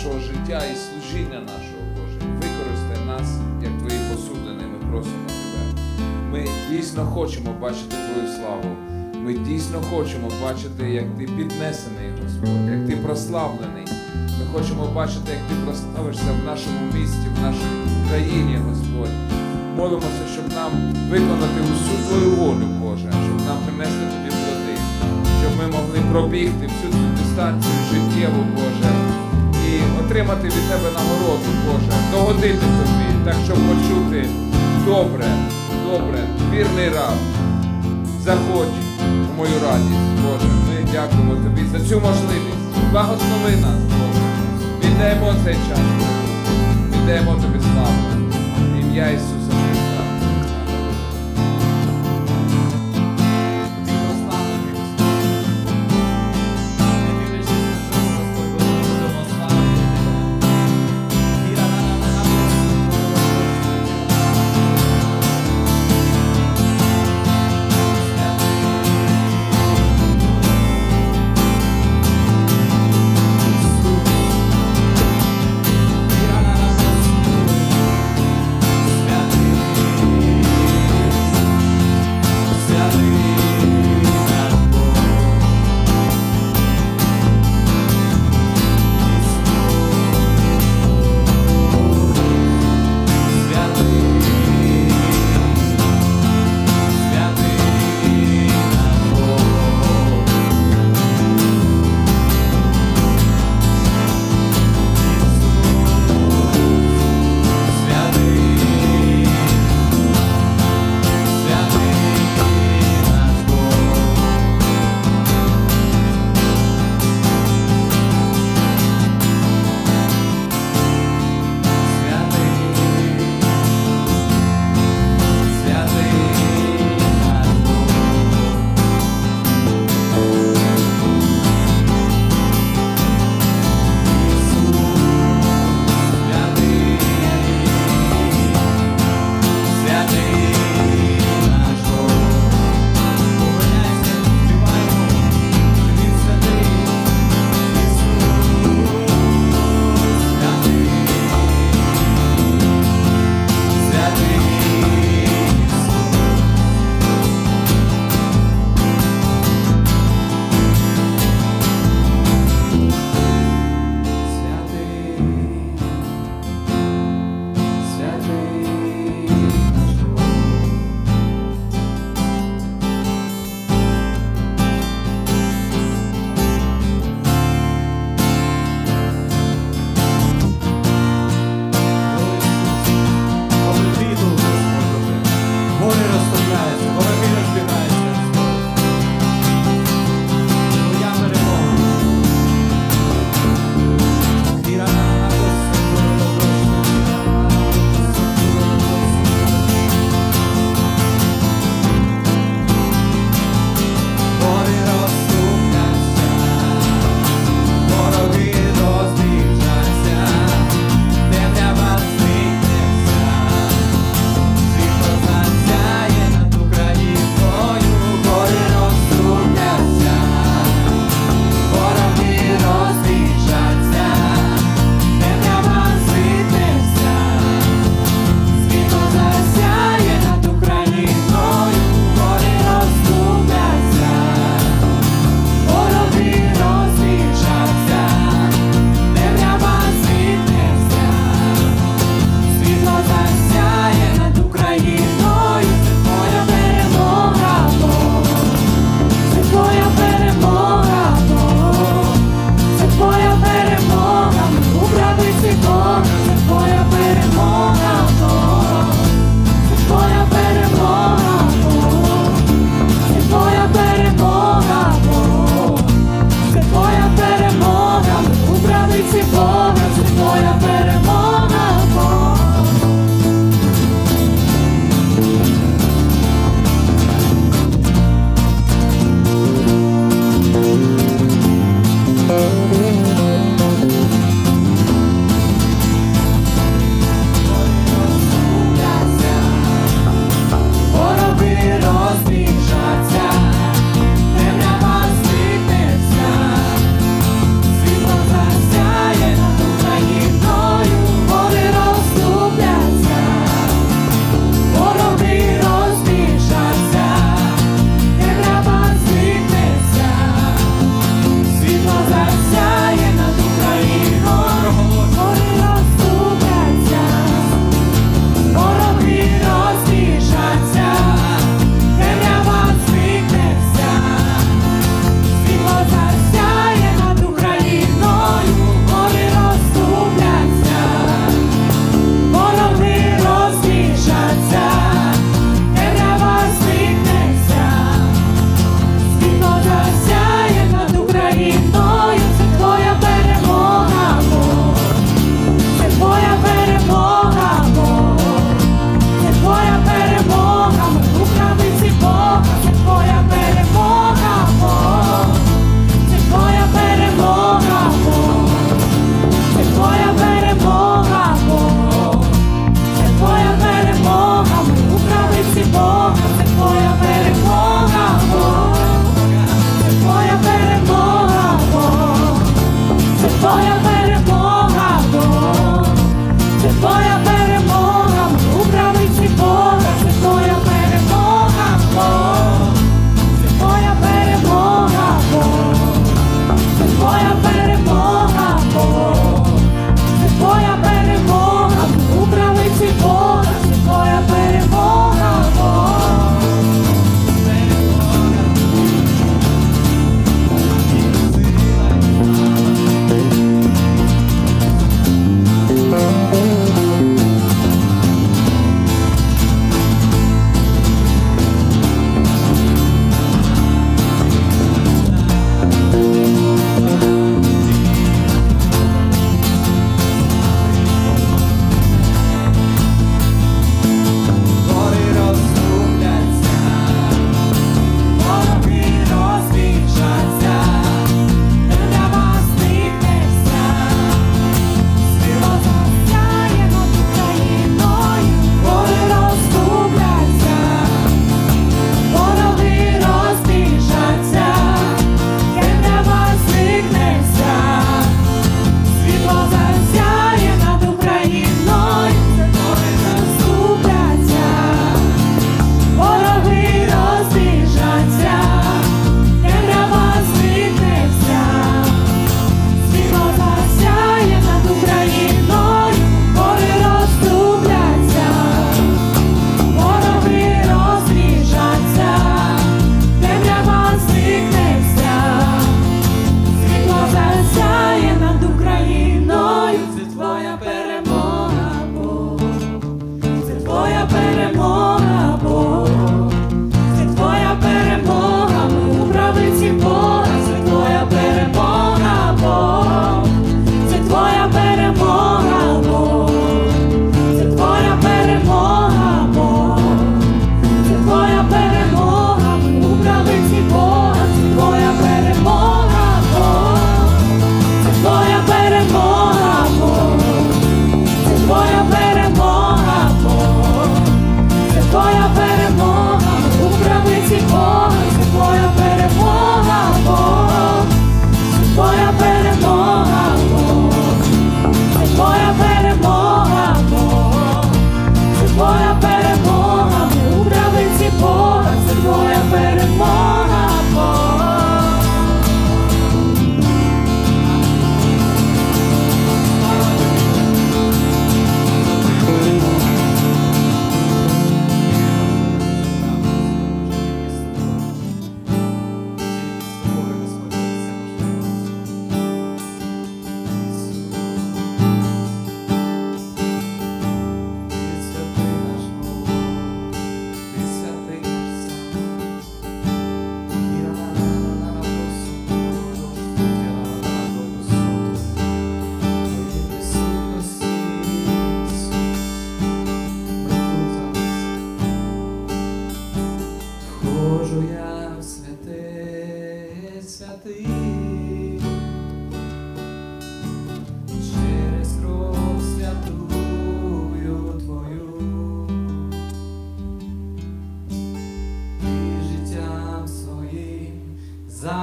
нашого життя і служіння нашого, Боже. Використай нас як Твої посудини, ми просимо Тебе. Ми дійсно хочемо бачити Твою славу. Ми дійсно хочемо бачити, як Ти піднесений, Господь, як Ти прославлений. Ми хочемо бачити, як Ти прославишся в нашому місті, в нашій країні, Господь. Молимося, щоб нам виконати усю Твою волю, Боже, щоб нам принести Тобі плоди, щоб ми могли пробігти всю цю дистанцію життєву, Боже, отримати від Тебе нагороду, Боже, догодити Тобі, так щоб почути добре, добре, вірний раб. Заходь у мою радість, Боже. Ми дякуємо Тобі за цю можливість. Благослови нас, Боже. Віддаємо цей час. Віддаємо Тобі славу. Ім'я Ісуса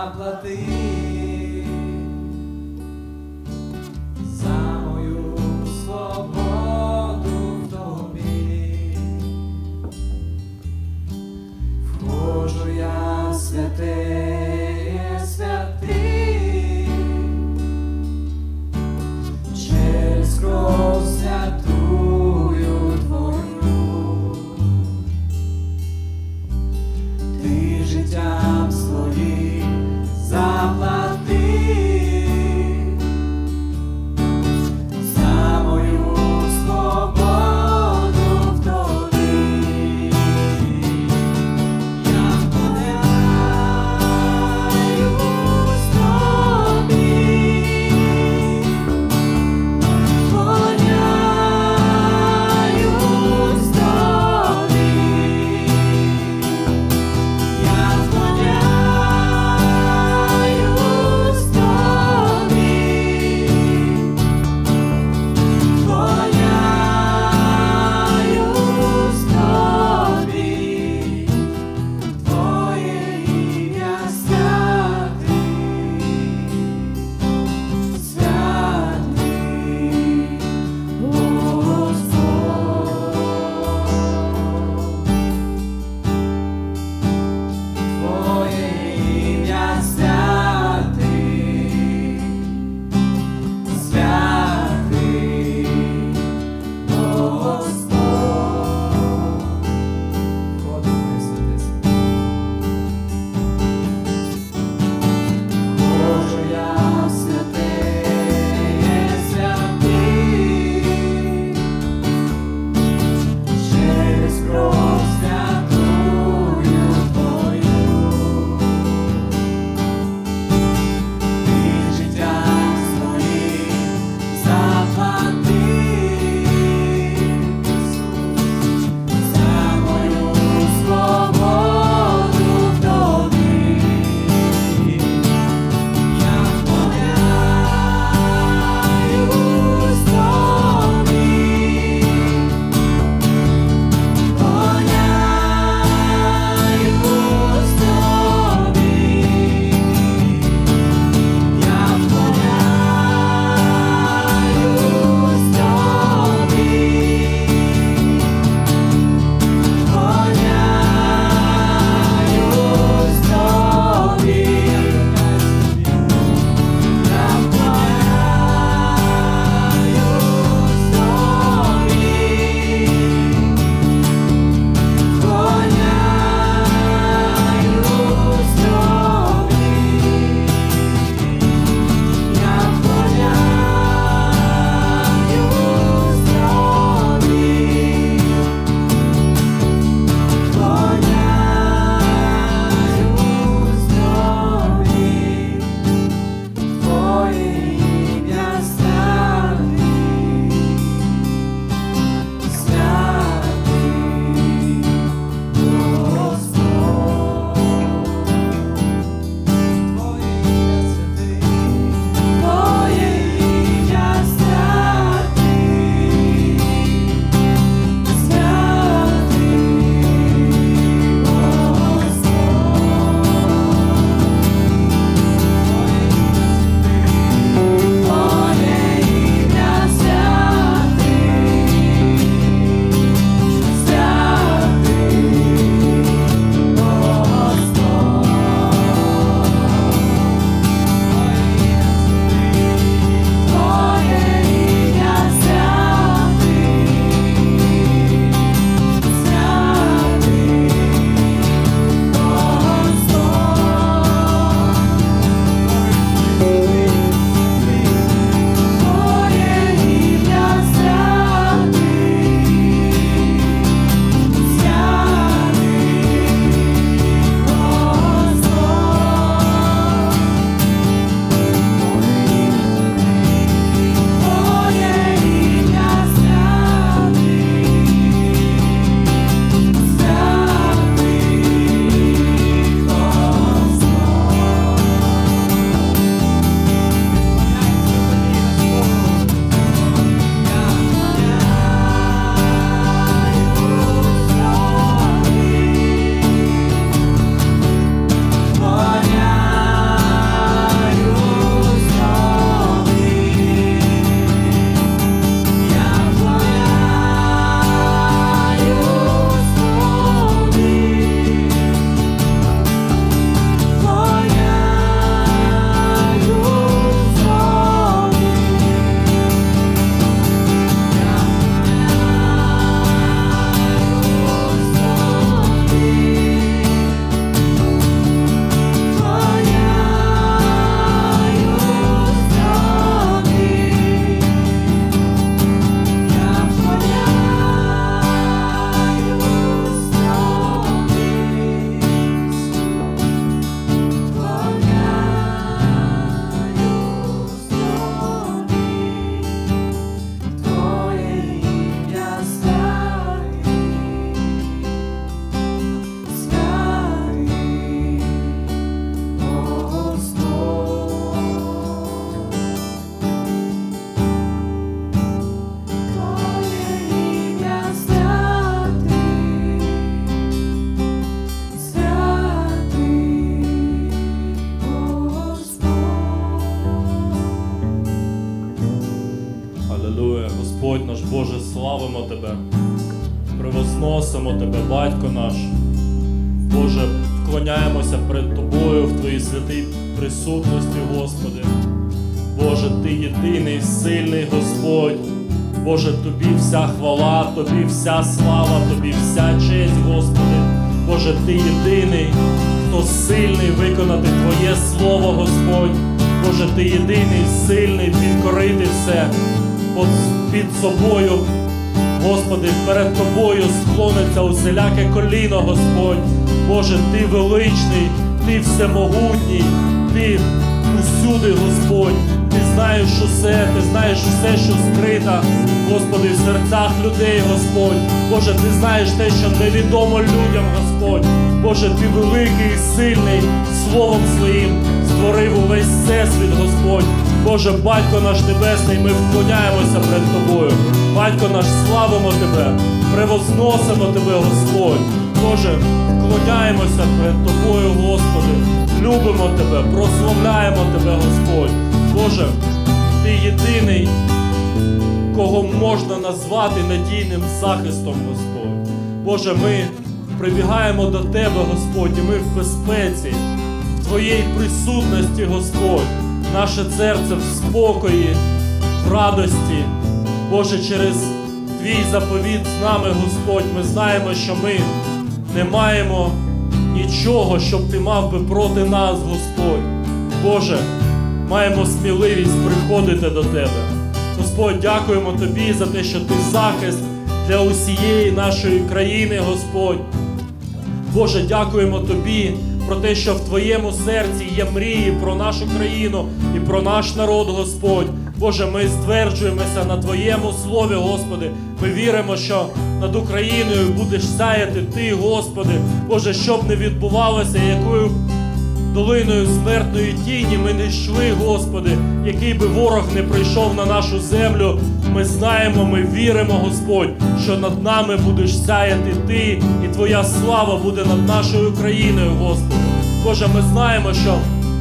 заплати Боже, Тобі вся хвала, Тобі вся слава, Тобі вся честь, Господи. Боже, Ти єдиний, хто сильний виконати Твоє Слово, Господь. Боже, Ти єдиний, сильний підкорити все під собою. Господи, перед Тобою склониться усіляке коліно, Господь. Боже, Ти величний, Ти всемогутній, Ти усюди, Господь. Ти знаєш усе, Ти знаєш усе, що скрито, Господи, в серцях людей, Господь. Боже, Ти знаєш те, що невідомо людям, Господь. Боже, Ти великий і сильний, Словом Своїм створив увесь всесвіт, Господь. Боже, Батько наш Небесний, ми вклоняємося перед Тобою. Батько наш, славимо Тебе, превозносимо Тебе, Господь. Боже, вклоняємося перед Тобою, Господи. Любимо Тебе, прославляємо Тебе, Господь. Боже, Ти єдиний, кого можна назвати надійним захистом, Господь. Боже, ми прибігаємо до Тебе, Господь, і ми в безпеці, в Твоїй присутності, Господь, наше серце в спокої, в радості. Боже, через Твій заповіт з нами, Господь, ми знаємо, що ми не маємо нічого, щоб Ти мав би проти нас, Господь. Боже, маємо сміливість приходити до Тебе. Господь, дякуємо Тобі за те, що Ти захист для усієї нашої країни, Господь. Боже, дякуємо Тобі про те, що в Твоєму серці є мрії про нашу країну і про наш народ, Господь. Боже, ми стверджуємося на Твоєму слові, Господи. Ми віримо, що над Україною будеш сяяти Ти, Господи. Боже, щоб не відбувалося, якою долиною смертної тіні ми не йшли, Господи, який би ворог не прийшов на нашу землю. Ми знаємо, ми віримо, Господь, що над нами будеш сяяти Ти, і Твоя слава буде над нашою країною, Господи. Боже, ми знаємо, що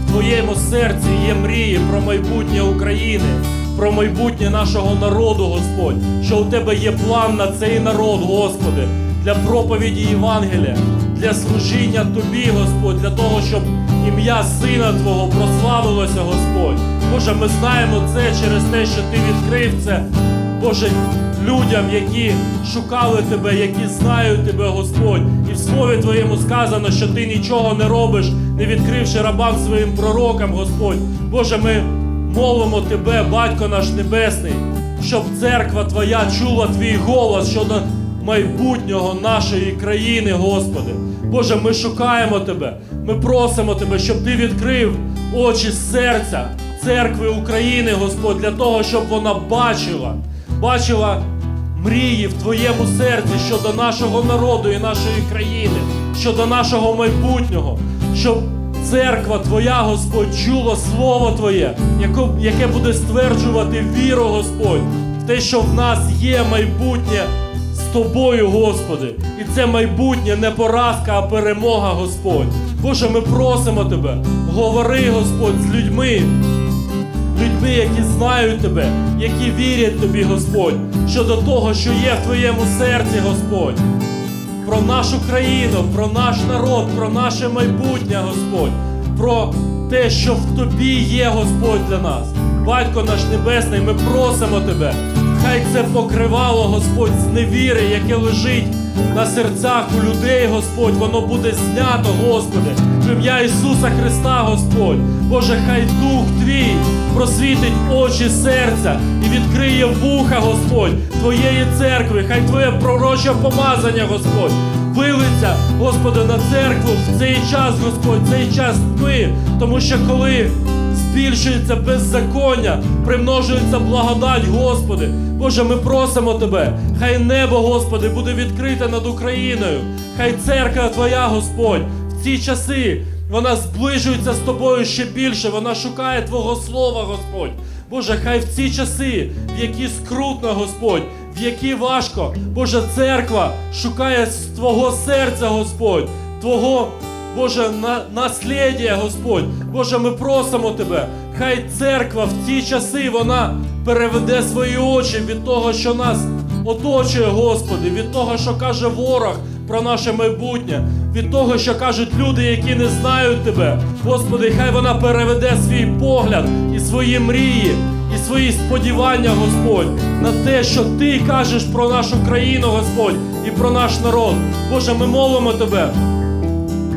в Твоєму серці є мрії про майбутнє України, про майбутнє нашого народу, Господь, що у Тебе є план на цей народ, Господи, для проповіді Євангелія, для служіння Тобі, Господь, для того, щоб ім'я Сина Твого прославилося, Господь. Боже, ми знаємо це через те, що Ти відкрив це, Боже, людям, які шукали Тебе, які знають Тебе, Господь. І в Слові Твоєму сказано, що Ти нічого не робиш, не відкривши рабам своїм пророкам, Господь. Боже, ми молимо Тебе, Батько наш Небесний, щоб церква Твоя чула Твій голос щодо майбутнього нашої країни, Господи. Боже, ми шукаємо Тебе, ми просимо Тебе, щоб Ти відкрив очі серця церкви України, Господь, для того, щоб вона бачила, бачила мрії в Твоєму серці щодо нашого народу і нашої країни, щодо нашого майбутнього, щоб церква Твоя, Господь, чула Слово Твоє, яке буде стверджувати віру, Господь, в те, що в нас є майбутнє з Тобою, Господи. І це майбутнє не поразка, а перемога, Господь. Боже, ми просимо Тебе, говори, Господь, з людьми, людьми, які знають тебе, які вірять тобі, Господь, щодо того, що є в твоєму серці, Господь. Про нашу країну, про наш народ, про наше майбутнє, Господь, про те, що в тобі є, Господь, для нас. Батько наш Небесний, ми просимо тебе. Хай це покривало, Господь, з невіри, яке лежить на серцях у людей, Господь, воно буде знято, Господи, в ім'я Ісуса Христа, Господь. Боже, хай Дух Твій просвітить очі серця і відкриє вуха, Господь, Твоєї церкви, хай Твоє пророче помазання, Господь, вилиться, Господи, на церкву в цей час, Господь, цей час тьми, тому що коли збільшується беззаконня, примножується благодать, Господи. Боже, ми просимо Тебе, хай небо, Господи, буде відкрите над Україною, хай церква Твоя, Господь, в ці часи вона зближується з Тобою ще більше, вона шукає Твого Слова, Господь. Боже, хай в ці часи, в які скрутно, Господь, в які важко, Боже, церква шукає Твого серця, Господь, Твого Боже, на, наслідя, Господь. Боже, ми просимо Тебе. Хай церква в ці часи вона переведе свої очі від того, що нас оточує, Господи, від того, що каже ворог про наше майбутнє, від того, що кажуть люди, які не знають Тебе. Господи, хай вона переведе свій погляд і свої мрії, і свої сподівання, Господь, на те, що Ти кажеш про нашу країну, Господь, і про наш народ. Боже, ми молимо Тебе.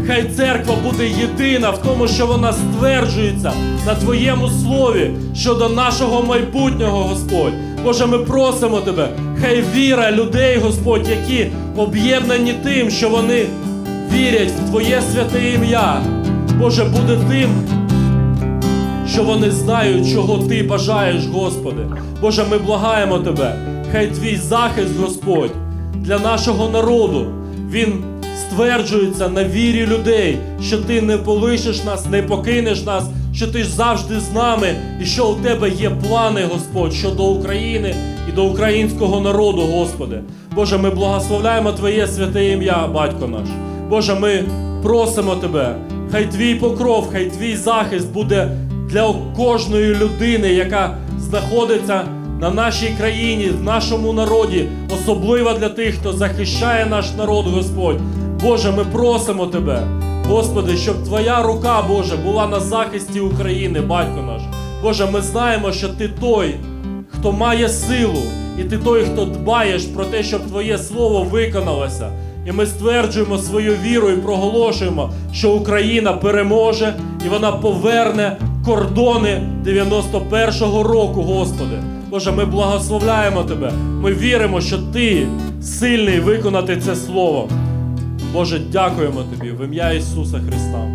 Хай церква буде єдина в тому, що вона стверджується на Твоєму слові щодо нашого майбутнього, Господь. Боже, ми просимо Тебе, хай віра людей, Господь, які об'єднані тим, що вони вірять в Твоє святе ім'я. Боже, буде тим, що вони знають, чого ти бажаєш, Господи. Боже, ми благаємо Тебе. Хай твій захист, Господь, для нашого народу, він стверджується на вірі людей, що ти не полишиш нас, не покинеш нас, що ти ж завжди з нами, і що у тебе є плани, Господь, щодо України і до українського народу, Господи. Боже, ми благословляємо Твоє святе ім'я, Батько наш. Боже, ми просимо Тебе, хай твій покров, хай твій захист буде для кожної людини, яка знаходиться на нашій країні, в нашому народі, особливо для тих, хто захищає наш народ, Господь. Боже, ми просимо Тебе, Господи, щоб Твоя рука, Боже, була на захисті України, Батько наш. Боже, ми знаємо, що Ти той, хто має силу, і ти той, хто дбаєш про те, щоб Твоє слово виконалося. І ми стверджуємо свою віру і проголошуємо, що Україна переможе і вона поверне кордони 91-го року, Господи. Боже, ми благословляємо Тебе. Ми віримо, що Ти сильний виконати це слово. Боже, дякуємо Тобі в ім'я Ісуса Христа.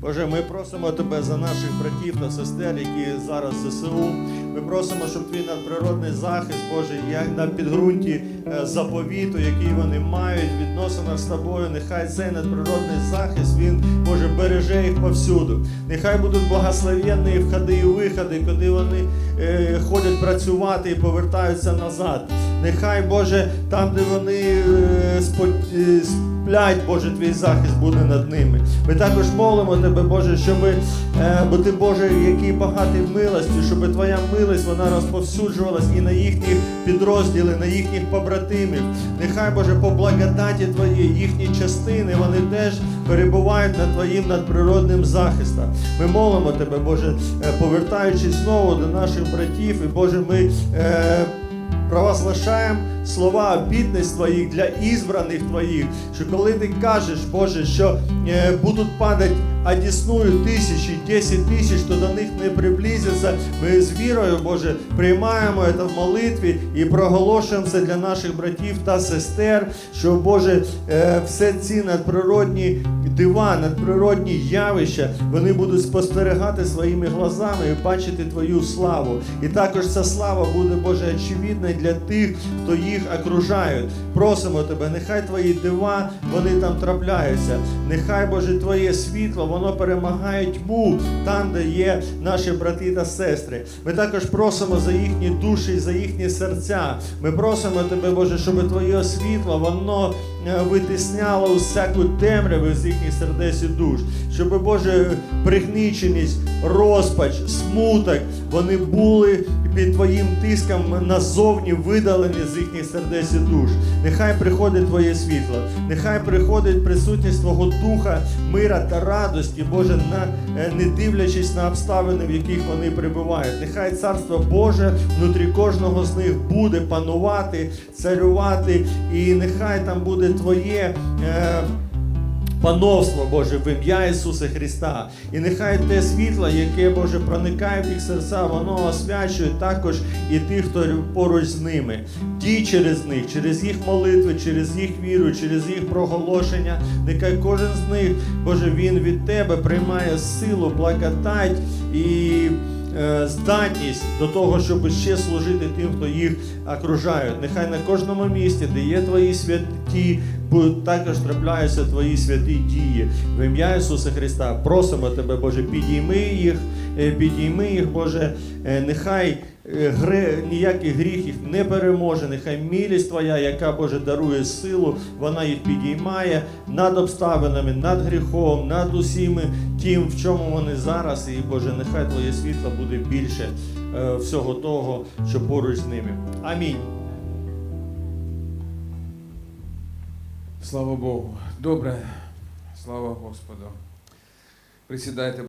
Боже, ми просимо Тебе за наших братів та сестер, які зараз в ЗСУ. Ми просимо, щоб твій надприродний захист, Боже, як на підґрунті заповіту, який вони мають відносинах з тобою. Нехай цей надприродний захист, він, Боже, береже їх повсюду. Нехай будуть благословенні входи і виходи, куди вони е, ходять працювати і повертаються назад. Нехай, Боже, там, де вони е, спо- е, сплять, Боже, твій захист буде над ними. Ми також молимо Тебе, Боже, щоб, е, бо Ти, Боже, який багатий милостю, щоб Твоя милость вона розповсюджувалась і на їхні підрозділи, на їхніх побратимів. Нехай, Боже, по благодаті Твоїй, їхні частини, вони теж перебувають над Твоїм надприродним захистом. Ми молимо Тебе, Боже, е, повертаючись знову до наших братів, і Боже, ми. Е, провозглашаємо слова обітниць твоїх для ізбраних твоїх, що коли ти кажеш, Боже, що е, будуть падати одісною тисячі, десять тисяч, то до них не приблизиться. Ми з вірою, Боже, приймаємо це в молитві і проголошуємо це для наших братів та сестер, що, Боже, е, все ці надприродні дива, надприродні явища, вони будуть спостерігати своїми глазами і бачити Твою славу. І також ця слава буде, Боже, очевидна для тих, хто їх окружають. Просимо Тебе, нехай Твої дива, вони там трапляються. Нехай, Боже, Твоє світло, воно перемагає тьму там, де є наші брати та сестри. Ми також просимо за їхні душі, за їхні серця. Ми просимо Тебе, Боже, щоб Твоє світло, воно е, витісняло усяку темряву з їхніх сердець і душ. Щоб, Боже, пригніченість, розпач, смуток, вони були під Твоїм тиском назовні видалені з їхніх сердець і душ. Нехай приходить Твоє світло, нехай приходить присутність Твого Духа, мира та радості, Боже, на, е, не дивлячись на обставини, в яких вони перебувають. Нехай Царство Боже внутрі кожного з них буде панувати, царювати, і нехай там буде Твоє. Е, Пановство Боже в ім'я Ісуса Христа. І нехай те світло, яке Боже проникає в їх серця, воно освячує також і тих, хто поруч з ними. Дій через них, через їх молитви, через їх віру, через їх проголошення. Нехай кожен з них, Боже, він від Тебе приймає силу, благодать і здатність до того, щоб ще служити тим, хто їх окружає. Нехай на кожному місці, де є твої святі, також трапляються твої святі дії. В ім'я Ісуса Христа просимо Тебе, Боже, підійми їх, е, підійми їх, Боже, Е, нехай е, гре, ніякий гріх їх не переможе, нехай милість Твоя, яка Боже дарує силу, вона їх підіймає над обставинами, над гріхом, над усіми тим, в чому вони зараз. І Боже, нехай Твоє світло буде більше е, всього того, що поруч з ними. Амінь. Слава Богу. Добре. Слава Господу. Присідайте.